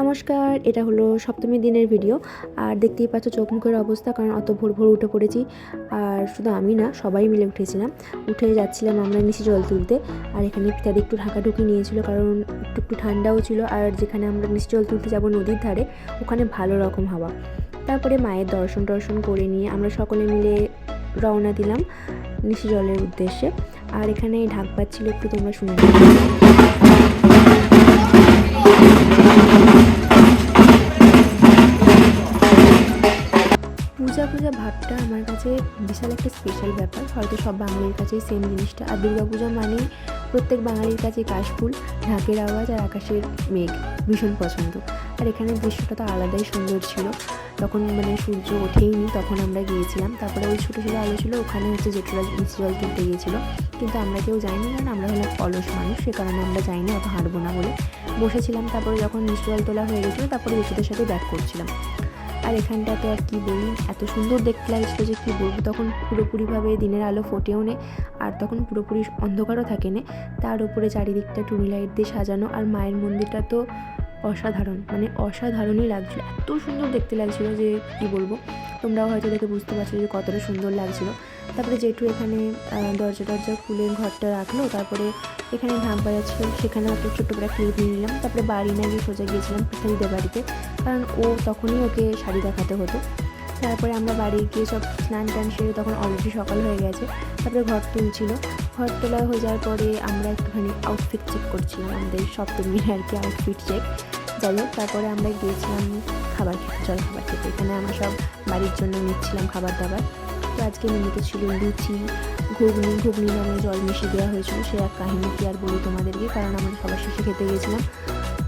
নমস্কার, এটা হলো সপ্তমী দিনের ভিডিও আর দেখতেই পাচ্ছ চোখ মুখের অবস্থা, কারণ অত ভোর ভোর উঠে পড়েছি। আর শুধু আমি না, সবাই মিলে উঠেছিলাম। উঠে যাচ্ছিলাম আমরা নিচে জল তুলতে। আর এখানে পিতাদি একটু ঢাকাঢুকি নিয়েছিল, কারণ একটু একটু ঠান্ডাও ছিল। আর যেখানে আমরা নিচে জল তুলতে যাব নদীর ধারে, ওখানে ভালো রকম হাওয়া। তারপরে মায়ের দর্শন টর্শন করে নিয়ে আমরা সকলে মিলে রওনা দিলাম নিচে জলের উদ্দেশ্যে। আর এখানে ঢাক পাচ্ছিল একটু তোমরা শুনে। পূজা পূজা ভাবটা আমার কাছে বিশাল একটা স্পেশাল ব্যাপার। হয়তো সব বাঙালির কাছেই সেম জিনিসটা। আর দুর্গাপূজা মানে প্রত্যেক বাঙালির কাছে কাশফুল, ঢাকের আওয়াজ আর আকাশের মেঘ ভীষণ পছন্দ। আর এখানের দৃশ্যটা তো আলাদাই সুন্দর ছিল। তখন মানে সূর্য ওঠেইনি, তখন আমরা গিয়েছিলাম। তারপরে ওই ছোটো ছোটো আলো ছিল, ওখানে হচ্ছে জেঠুরা জল তুলতে গিয়েছিল। কিন্তু আমরা কেউ যাইনি কারণ আমরা হলাম অলস মানুষ, সে কারণে আমরা যাইনি, অত হাঁটবো না বলে। বসেছিলাম, তারপরে যখন জল তোলা হয়ে গেছিল, তারপরে জেঠুদের সাথে ব্যাক করছিলাম। আর এখানটা তো আর কি বলি এত সুন্দর দেখতে লাগছিল যে কী বলব? তখন পুরোপুরিভাবে দিনের আলো ফোটেও নে, আর তখন পুরোপুরি অন্ধকারও থাকে না। তার উপরে চারিদিকটা টুনি লাইট দিয়ে সাজানো, আর মায়ের মন্দিরটা তো অসাধারণ মানে অসাধারণই লাগছিল। এত সুন্দর দেখতে লাগছিল যে কি বলব? তোমরাও হয়তো দেখে বুঝতে পারছ যে কতটা সুন্দর লাগছিল। তারপরে জেঠু এখানে দরজা টরজা খুলে ঘরটা রাখল, তারপরে এখানে ঢাক বাজাচ্ছিল সেখানে একটা ছোট্ট করে ক্লিপ নিয়ে নিলাম, তারপরে বাড়ি না গিয়ে সোজা গিয়েছিলাম পিঠাদিদের বাড়িতে, কারণ ও তখনই ওকে শাড়ি দেখাতে হতো। তারপরে আমরা বাড়ি গিয়ে সব স্নান টান সেরে তখন অলরেডি সকাল হয়ে গেছে, তারপরে ঘর তুলছিল। ঘর তোলা হয়ে যাওয়ার পরে আমরা একটুখানি আউটফিট চেক করছিলাম, আমাদের সপ্তমীর আর কি আউটফিট চেক যাই হোক তারপরে আমরা গিয়েছিলাম খাবার খেতে জল খাবার খেতে। এখানে আমরা সব বাড়ির জন্য নিচ্ছিলাম খাবার দাবার। তো আজকে মেনুতে ছিল লুচি, ঘুগনি ঘুগনি নামে জল মিশিয়ে দেওয়া হয়েছিল, সে এক কাহিনী কি আর বলি তোমাদেরকে, কারণ আমরা সবার শেষে খেতে গেছিলাম।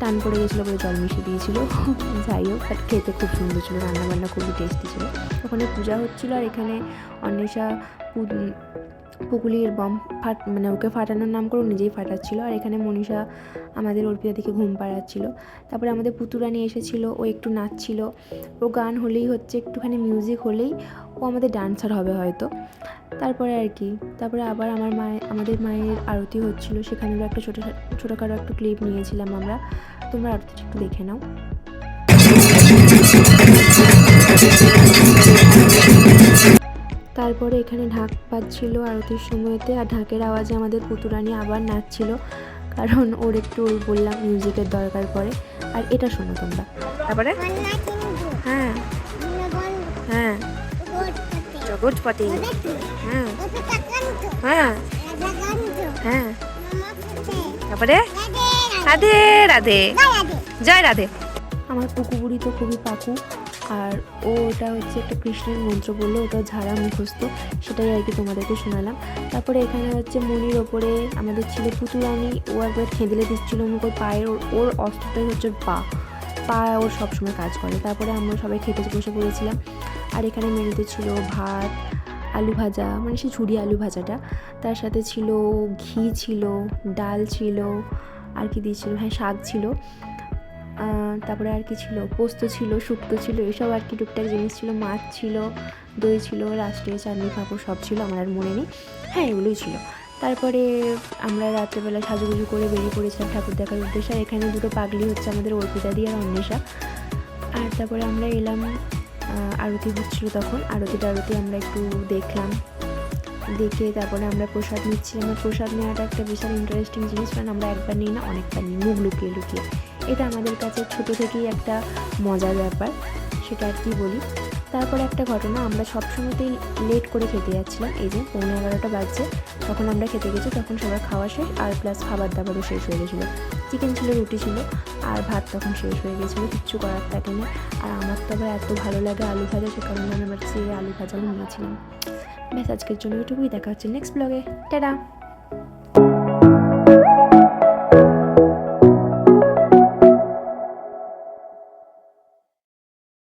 টান পড়ে গেছিল বলে জল মিশিয়ে দিয়েছিলো। যাই হোক বাট খেতে খুব সুন্দর ছিল, রান্নাবান্না খুবই টেস্টি ছিল। ওখানে পূজা হচ্ছিল আর এখানে অন্বেষা পুকুলির বম ফাট মানে ওকে ফাটানোর নাম করে নিজেই ফাটাচ্ছিল। আর এখানে মনীষা আমাদের অর্পিতা দিকে ঘুম পাড়াচ্ছিল। তারপরে আমাদের পুতুরানি এসেছিল, ও একটু নাচছিল। ও গান হলেই হচ্ছে, একটুখানি মিউজিক হলেই ও আমাদের ডান্সার হবে হয়তো। তারপরে আর কি, তারপরে আবার আমার মায়ের আমাদের মায়ের আরতি হচ্ছিল। সেখানেও একটা ছোটো, ছোটোখাটো একটু ক্লিপ নিয়েছিলাম আমরা। তোমরা আরতিটা একটু দেখে নাও। তারপরে এখানে ঢাক বাজছিল আরতির সময়তে, আর ঢাকের আওয়াজে আমাদের পুতুরানি আবার নাচছিল, কারণ ওর একটু বললাম মিউজিকের দরকার পড়ে। আর এটা শোনো তোমরা। তারপরে? হ্যাঁ। হ্যাঁ। জগৎপতি। হ্যাঁ। হ্যাঁ। হ্যাঁ। তারপরে? রাধে রাধে। জয় রাধে। আমার পুকু বুড়ি তো খুবই পাকু। আর ও ওটা হচ্ছে একটা কৃষ্ণের মন্ত্র বলল, ওটা ঝাড়া মুখস্থ, সেটাই আর কি তোমাদেরকে শোনালাম। তারপরে এখানে হচ্ছে মনির ওপরে আমাদের ছিল পুতুরানি ও একবার খেঁদলে দিচ্ছিল মুখ ওর পায়ের, ওর- অস্ত্রটাই হচ্ছে পা। পা ওর সবসময় কাজ করে। তারপরে আমরা সবাই খেতে বসে পড়েছিলাম। আর এখানে মেনুতে ছিল ভাত, আলু ভাজা মানে সেই ঝুড়ি আলু ভাজাটা। তার সাথে ছিল ঘি ছিল, ডাল ছিল, আর কি দিয়েছিল হ্যাঁ শাক ছিল। তারপরে আর কি ছিল? পোস্ত ছিল, শুক্তো ছিল, এসব আর কি টুকটাক জিনিস ছিল। মাছ ছিল, দই ছিল রাষ্ট্রীয় চাটনি, পাঁপড় সব ছিল, আমার আর মনে নেই। হ্যাঁ এগুলোই ছিল। তারপরে আমরা রাত্রেবেলা সাজুগুজু করে বেরিয়ে পড়েছিলাম ঠাকুর দেখার উদ্দেশ্যে। এখানে দুটো পাগলি হচ্ছে আমাদের অর্পিতা দিয়ে আর অন্বেষা। আর তারপরে আমরা এলাম আরতি হচ্ছিল তখন। আরতি টারতি আমরা একটু দেখলাম। দেখে তারপরে আমরা প্রসাদ নিচ্ছি আর প্রসাদ নেওয়াটা একটা বিশাল ইন্টারেস্টিং জিনিস, কারণ আমরা একবার নিই না, অনেকবার নিই, মুখ লুকিয়ে লুকিয়ে। এটা আমাদের কাছে ছোট থেকেই একটা মজার ব্যাপার, সেটা আর কি বলি। তারপরে একটা ঘটনা, আমরা সবসময়তেই লেট করে খেতে যাচ্ছিলাম, এই যে পৌনে এগারোটা বাজছে, তখন আমরা খেতে গেছি, তখন সবার খাওয়া শেষ, আর প্লাস খাবার দাবারও শেষ হয়ে গেছিল। চিকেন ছিল, রুটি ছিল, আর ভাত তখন শেষ হয়ে গেছিল, কিচ্ছু করার থাকে না। আর আমার তো আবার এত ভালো লাগে আলু ভাজা, সে কারণে আমি আবার সেই আলু ভাজাও নিয়েছিলাম। ব্যাস, আজকের জন্য এটুকুই, দেখা হচ্ছে নেক্সট ব্লগে টাটা!